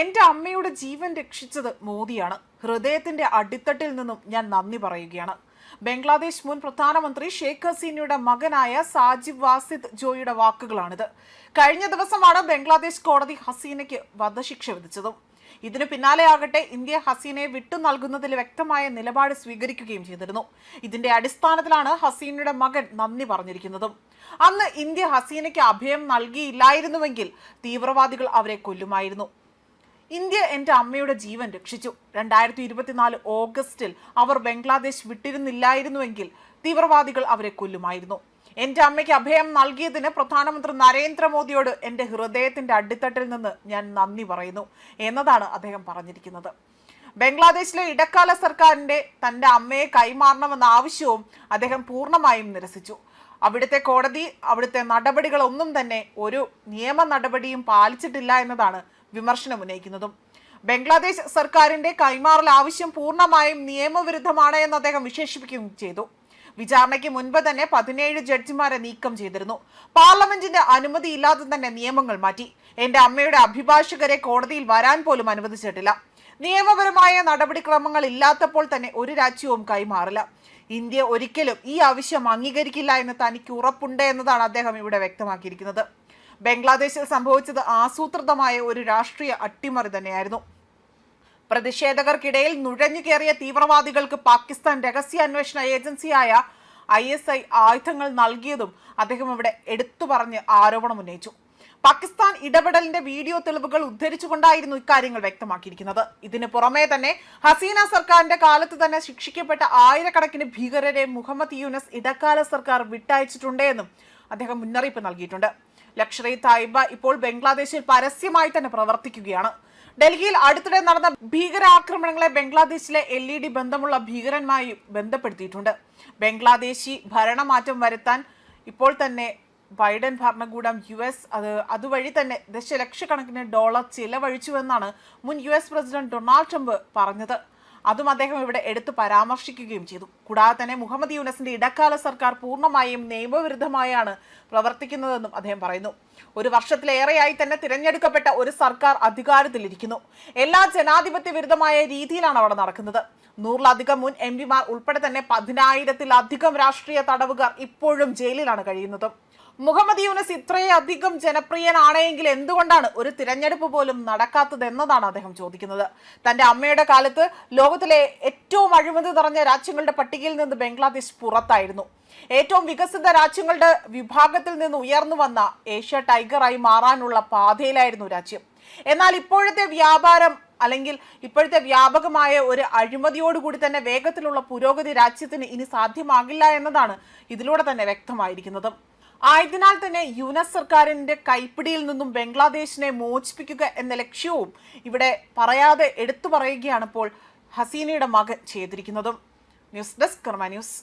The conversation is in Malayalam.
എന്റെ അമ്മയുടെ ജീവൻ രക്ഷിച്ചത് മോദിയാണ്. ഹൃദയത്തിന്റെ അടിത്തട്ടിൽ നിന്നും ഞാൻ നന്ദി പറയുകയാണ്. ബംഗ്ലാദേശ് മുൻ പ്രധാനമന്ത്രി ഷെയ്ഖ് ഹസീനയുടെ മകനായ സാജിബ് വാസിദ് ജോയിയുടെ വാക്കുകളാണിത്. കഴിഞ്ഞ ദിവസമാണ് ബംഗ്ലാദേശ് കോടതി ഹസീനയ്ക്ക് വധശിക്ഷ വിധിച്ചതും. ഇതിനു പിന്നാലെയാകട്ടെ ഇന്ത്യ ഹസീനയെ വിട്ടു നൽകുന്നതിൽ വ്യക്തമായ നിലപാട് സ്വീകരിക്കുകയും ചെയ്തിരുന്നു. ഇതിന്റെ അടിസ്ഥാനത്തിലാണ് ഹസീനയുടെ മകൻ നന്ദി പറഞ്ഞിരിക്കുന്നതും. അന്ന് ഇന്ത്യ ഹസീനയ്ക്ക് അഭയം നൽകിയില്ലായിരുന്നുവെങ്കിൽ തീവ്രവാദികൾ അവരെ കൊല്ലുമായിരുന്നു. ഇന്ത്യ എന്റെ അമ്മയുടെ ജീവൻ രക്ഷിച്ചു. രണ്ടായിരത്തി ഇരുപത്തിനാല് ഓഗസ്റ്റിൽ അവർ ബംഗ്ലാദേശ് വിട്ടിരുന്നില്ലായിരുന്നുവെങ്കിൽ തീവ്രവാദികൾ അവരെ കൊല്ലുമായിരുന്നു. എന്റെ അമ്മയ്ക്ക് അഭയം നൽകിയതിന് പ്രധാനമന്ത്രി നരേന്ദ്രമോദിയോട് എന്റെ ഹൃദയത്തിന്റെ അടിത്തട്ടിൽ നിന്ന് ഞാൻ നന്ദി പറയുന്നു എന്നതാണ് അദ്ദേഹം പറഞ്ഞിരിക്കുന്നത്. ബംഗ്ലാദേശിലെ ഇടക്കാല സർക്കാരിന്റെ തന്റെ അമ്മയെ കൈമാറണമെന്ന ആവശ്യവും അദ്ദേഹം പൂർണമായും നിരസിച്ചു. അവിടുത്തെ കോടതി അവിടുത്തെ നടപടികളൊന്നും തന്നെ ഒരു നിയമ നടപടിയും പാലിച്ചിട്ടില്ല എന്നതാണ് വിമർശനം ഉന്നയിക്കുന്നതും. ബംഗ്ലാദേശ് സർക്കാരിന്റെ കൈമാറൽ ആവശ്യം പൂർണമായും നിയമവിരുദ്ധമാണ് എന്ന് അദ്ദേഹം വിശേഷിപ്പിക്കുകയും ചെയ്തു. വിചാരണയ്ക്ക് മുൻപ് തന്നെ പതിനേഴ് ജഡ്ജിമാരെ നീക്കം ചെയ്തിരുന്നു. പാർലമെന്റിന്റെ അനുമതിയില്ലാതെ തന്നെ നിയമങ്ങൾ മാറ്റി. എന്റെ അമ്മയുടെ അഭിഭാഷകരെ കോടതിയിൽ വരാൻ പോലും അനുവദിച്ചിട്ടില്ല. നിയമപരമായ നടപടിക്രമങ്ങൾ ഇല്ലാത്തപ്പോൾ തന്നെ ഒരു രാജ്യവും കൈമാറില്ല. ഇന്ത്യ ഒരിക്കലും ഈ ആവശ്യം അംഗീകരിക്കില്ല എന്ന് തനിക്ക് ഉറപ്പുണ്ട് എന്നതാണ് അദ്ദേഹം ഇവിടെ വ്യക്തമാക്കിയിരിക്കുന്നത്. ബംഗ്ലാദേശിൽ സംഭവിച്ചത് ആസൂത്രിതമായ ഒരു രാഷ്ട്രീയ അട്ടിമറി തന്നെയായിരുന്നു. പ്രതിഷേധകർക്കിടയിൽ നുഴഞ്ഞു കയറിയ തീവ്രവാദികൾക്ക് പാകിസ്ഥാൻ രഹസ്യാന്വേഷണ ഏജൻസിയായ ഐ എസ് ഐ ആയുധങ്ങൾ നൽകിയതും അദ്ദേഹം ഇവിടെ എടുത്തു പറഞ്ഞ് ആരോപണം ഉന്നയിച്ചു. പാകിസ്ഥാൻ ഇടപെടലിന്റെ വീഡിയോ തെളിവുകൾ ഉദ്ധരിച്ചുകൊണ്ടായിരുന്നു ഇക്കാര്യങ്ങൾ വ്യക്തമാക്കിയിരിക്കുന്നത്. ഇതിന് പുറമേ തന്നെ ഹസീന സർക്കാരിന്റെ കാലത്ത് തന്നെ ശിക്ഷിക്കപ്പെട്ട ആയിരക്കണക്കിന് ഭീകരരെ മുഹമ്മദ് യൂനസ് ഇടക്കാല സർക്കാർ വിട്ടയച്ചിട്ടുണ്ടെന്നും അദ്ദേഹം മുന്നറിയിപ്പ് നൽകിയിട്ടുണ്ട്. ലക്ഷറി തായിബ ഇപ്പോൾ ബംഗ്ലാദേശിൽ പരസ്യമായി തന്നെ പ്രവർത്തിക്കുകയാണ്. ഡൽഹിയിൽ അടുത്തിടെ നടന്ന ഭീകരാക്രമണങ്ങളെ ബംഗ്ലാദേശിലെ എൽ ഇ ഡി ബന്ധമുള്ള ഭീകരന്മായി ബന്ധപ്പെടുത്തിയിട്ടുണ്ട്. ബംഗ്ലാദേശി ഭരണമാറ്റം വരുത്താൻ ഇപ്പോൾ തന്നെ ബൈഡൻ ഭരണകൂടം യു എസ് അത് അതുവഴി തന്നെ ദശലക്ഷക്കണക്കിന് ഡോളർ ചിലവഴിച്ചുവെന്നാണ് മുൻ U S president Donald Trump പറഞ്ഞത്. അതും അദ്ദേഹം ഇവിടെ എടുത്തു പരാമർശിക്കുകയും ചെയ്തു. കൂടാതെ തന്നെ മുഹമ്മദ് യൂനസിന്റെ ഇടക്കാല സർക്കാർ പൂർണമായും നിയമവിരുദ്ധമായാണ് പ്രവർത്തിക്കുന്നതെന്നും അദ്ദേഹം പറയുന്നു. ഒരു വർഷത്തിലേറെയായി തന്നെ തിരഞ്ഞെടുക്കപ്പെട്ട ഒരു സർക്കാർ അധികാരത്തിലിരിക്കുന്നു. എല്ലാ ജനാധിപത്യ വിരുദ്ധമായ രീതിയിലാണ് അവിടെ നടക്കുന്നത്. നൂറിലധികം മുൻ എം പിമാർ ഉൾപ്പെടെ തന്നെ പതിനായിരത്തിലധികം രാഷ്ട്രീയ തടവുകാർ ഇപ്പോഴും ജയിലിലാണ് കഴിയുന്നത്. മുഹമ്മദ് യൂനസ് ഇത്രയധികം ജനപ്രിയനാണെങ്കിൽ എന്തുകൊണ്ടാണ് ഒരു തിരഞ്ഞെടുപ്പ് പോലും നടക്കാത്തത് എന്നതാണ് അദ്ദേഹം ചോദിക്കുന്നത്. തന്റെ അമ്മയുടെ കാലത്ത് ലോകത്തിലെ ഏറ്റവും അഴിമതി നിറഞ്ഞ രാജ്യങ്ങളുടെ പട്ടികയിൽ നിന്ന് ബംഗ്ലാദേശ് പുറത്തായിരുന്നു. ഏറ്റവും വികസിത രാജ്യങ്ങളുടെ വിഭാഗത്തിൽ നിന്ന് ഉയർന്നു വന്ന ഏഷ്യ ടൈഗറായി മാറാനുള്ള പാതയിലായിരുന്നു രാജ്യം. എന്നാൽ ഇപ്പോഴത്തെ വ്യാപാരം അല്ലെങ്കിൽ ഇപ്പോഴത്തെ വ്യാപകമായ ഒരു അഴിമതിയോടുകൂടി തന്നെ വേഗത്തിലുള്ള പുരോഗതി രാജ്യത്തിന് ഇനി സാധ്യമാകില്ല എന്നതാണ് ഇതിലൂടെ തന്നെ വ്യക്തമായിരിക്കുന്നത്. ആയതിനാൽ തന്നെ യുനസ് സർക്കാരിന്റെ കൈപ്പിടിയിൽ നിന്നും ബംഗ്ലാദേശിനെ മോചിപ്പിക്കുക എന്ന ലക്ഷ്യവും ഇവിടെ പറയാതെ എടുത്തു പറയുകയാണ് ഇപ്പോൾ ഹസീനയുടെ മകൻ ചെയ്തിരിക്കുന്നതും ന്യൂസ് ഡെസ്ക് കർമ്മ ന്യൂസ്.